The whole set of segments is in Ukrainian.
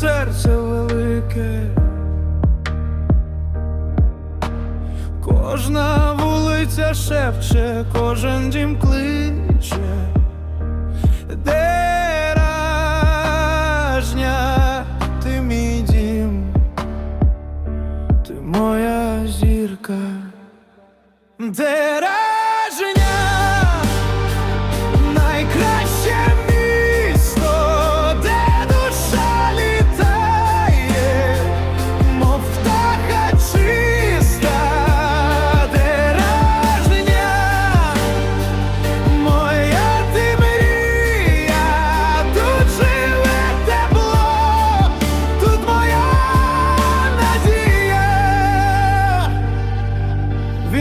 серце велике. Кожна вулиця шепче, кожен дім кличе. Деражня, ти мій дім, ти моя зірка. Деражня, найкраще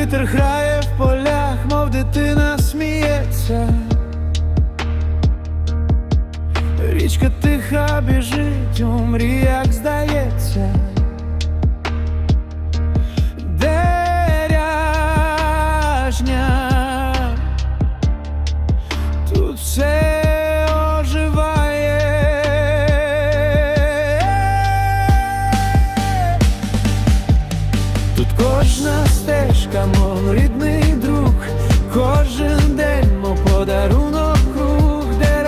Вітер грає в полях, мов дитина сміється. Річка тиха біжить, у мріях здається. камон, рідний друг, кожен день мов подарунок круг, де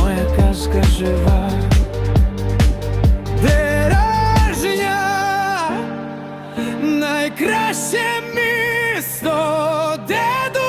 моя казка жива, найкраще місто, де душа.